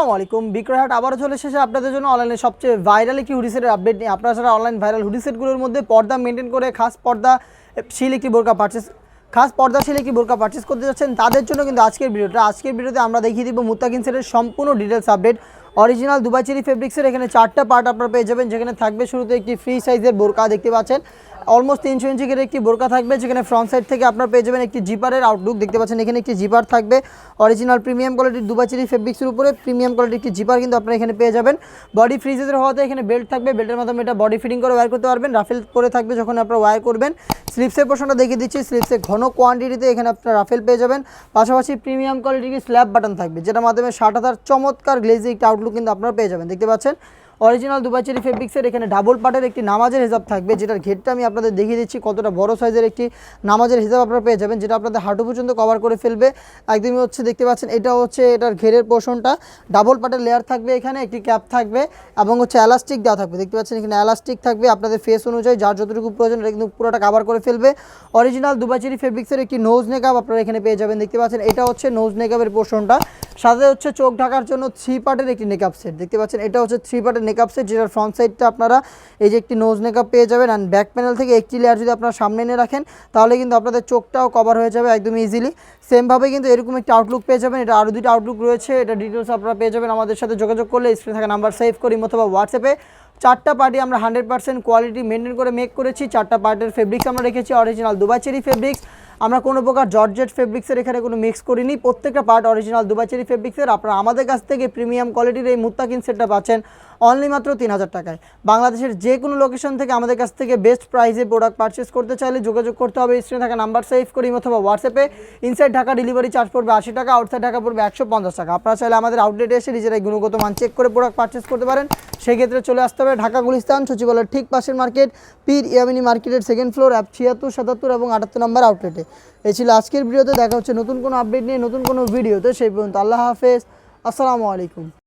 আসসালামু আলাইকুম বিক্রয়হাট আবারও চলে এসেছে আপনাদের জন্য অনলাইনে সবচেয়ে ভাইরাল একটি হুডিসেটের আপডেট নিয়ে। আপনারা যারা অনলাইন ভাইরাল হুডিসেটগুলোর মধ্যে পর্দা মেনটেন করে, খাস পর্দা শিল একটি বোরকা পারচেস খাস পর্দা পর্দাশীল একটি বোরকা পারচেস করতে যাচ্ছেন, তাদের জন্য কিন্তু আজকের ভিডিওটা। আজকের ভিডিওতে আমরা দেখিয়ে দিব মুত্তাকিন সেটের সম্পূর্ণ details update original Dubai cherry ফেব্রিক্সের এখানে চারটা পার্ট আপনারা পেয়ে যাবেন, যেখানে থাকবে শুরুতে একটি ফ্রি সাইজের বোরকা, দেখতে পাচ্ছেন। অলমোস্ট তিনশো ইঞ্চি করে একটি বোরকা থাকবে, যেখানে ফ্রন্ট সাইড থেকে আপনারা পেয়ে যাবেন একটি জিপারের আউটলুক দেখতে পাচ্ছেন, এখানে একটি জিপার থাকবে। অরিজিনাল প্রিমিয়াম কোয়ালিটির দুবাচিরি ফেব্রিক্সের উপরে প্রিমিয়াম কোয়ালিটির একটি জিপার কিন্তু আপনারা এখানে পেয়ে যাবেন। বডি ফ্রিজের হওয়াতে এখানে বেল্ট থাকবে বেল্টের মাধ্যমে এটা বডি ফিটিং করে ওয়্যার করতে পারবেন। রাফেল করে থাকবে যখন আপনারা ওয়্যার করবেন। স্লিপসের পোর্শনটা দেখিয়ে দিচ্ছি স্লিপসে ঘন কোয়ান্টিটিতে এখানে আপনারা রাফেল পেয়ে যাবেন। পাশাপাশি প্রিমিয়াম কোয়ালিটির স্ল্যাব বাটন থাকবে, যেটার মাধ্যমে ষাট হাজার চমৎকার গ্লেজি একটি আউটলুক কিন্তু আপনারা পেয়ে যাবেন। দেখতে পাচ্ছেন অরিজিনাল দুবাই চেরি ফেব্রিক্সের এখানে ডাবল পার্টের একটি নামাজের হিসাব থাকবে, যেটার ঘেরটা আমি আপনাদের দেখিয়ে দিচ্ছি, কতটা বড় সাইজের একটি নামাজের হিসাব আপনারা পেয়ে যাবেন, যেটা আপনাদের হাঁটু পর্যন্ত কভার করে ফেলবে। একদমই হচ্ছে দেখতে পাচ্ছেন, এটা হচ্ছে এটার ঘেরের পোর্শনটা ডাবল পার্টের লেয়ার থাকবে এখানে, একটি ক্যাপ থাকবে এবং হচ্ছে এলাস্টিক দেওয়া থাকবে। দেখতে পাচ্ছেন এখানে এলাস্টিক থাকবে আপনাদের ফেস অনুযায়ী, যার যতটুকু প্রয়োজন এটা কিন্তু পুরোটা কাভার করে ফেলবে। অরিজিনাল দুবাই চেরি ফেব্রিক্সের একটি নোজ নেকাপ আপনারা এখানে পেয়ে যাবেন, দেখতে পাচ্ছেন, এটা হচ্ছে নোজ নেকাপের পোর্শনটা সাথে হচ্ছে চোখ ঢাকার জন্য থ্রি পার্টের একটি নেকআপ সেট দেখতে পাচ্ছেন, এটা হচ্ছে থ্রি পার্টের নেকআপ সেট যেটার ফ্রন্ট সাইডটা আপনারা এই যে একটি নোজ নেকআপ পেয়ে যাবেন অ্যান্ড ব্যাক প্যানেল থেকে একটি লেয়ার যদি আপনারা সামনে এনে রাখেন, তাহলে কিন্তু আপনাদের চোখটাও কভার হয়ে যাবে একদম ইজিলি সেমভাবে কিন্তু এরকম একটি আউটলুক পেয়ে যাবেন, এটা আরও দুটো আউটলুক রয়েছে, এটা ডিটেলস আপনারা পেয়ে যাবেন আমাদের সাথে যোগাযোগ করলে স্ক্রিনে থাকা নাম্বার সেভ করি অথবা হোয়াটসঅ্যাপে চারটা পার্টি আমরা হান্ড্রেড পার্সেন্ট কোয়ালিটি মেনটেন করে মেক করেছি, চারটা পার্টের ফেব্রিক্স আমরা রেখেছি অরিজিনাল দুবাই চেরি ফেব্রিক্স আমরা কোনো প্রকার জর্জেট ফেব্রিক্সের এখানে কোনো মিক্স করিনি। প্রত্যেকটা পার্ট অরিজিনাল দুবাই চেরি ফেব্রিক্সের আপনারা আমাদের কাছ থেকে প্রিমিয়াম কোয়ালিটির এই মুত্তাকিন সেটটা পাচ্ছেন অনলি মাত্র তিন হাজার টাকায়। বাংলাদেশের যে কোনো লোকেশন থেকে আমাদের কাছ থেকে বেস্ট প্রাইসে প্রোডাক্ট পারচেস করতে চাইলে যোগাযোগ করতে হবে। স্ক্রিনে থাকা নাম্বার সেভ করি অথবা হোয়াটসঅ্যাপে ইনসাইড ঢাকা ডেলিভারি চার্জ পড়বে আশি টাকা আউটসাইড ঢাকা পড়বে একশো পঞ্চাশ টাকা। আপনারা চাইলে আমাদের আউটলেটে এসে নিজেরাই গুণগত মান চেক করে প্রোডাক্ট পারচেস করতে পারেন। সেক্ষেত্রে চলে আসতে হবে ঢাকা গুলিস্তান, সচিবালয়ের ঠিক পাশের মার্কেট, পীর ইয়ামিনী মার্কেটের সেকেন্ড ফ্লোর অ্যাপ ছিয়াত্তর, সাতাত্তর এবং আটাত্তর নম্বর আউটলেটে এই ছিল আজকের ভিডিওতে, দেখা হচ্ছে নতুন কোনো আপডেট নিয়ে, নতুন কোনো ভিডিওতে। সেই পর্যন্ত আল্লাহ হাফেজ। আসসালামু আলাইকুম।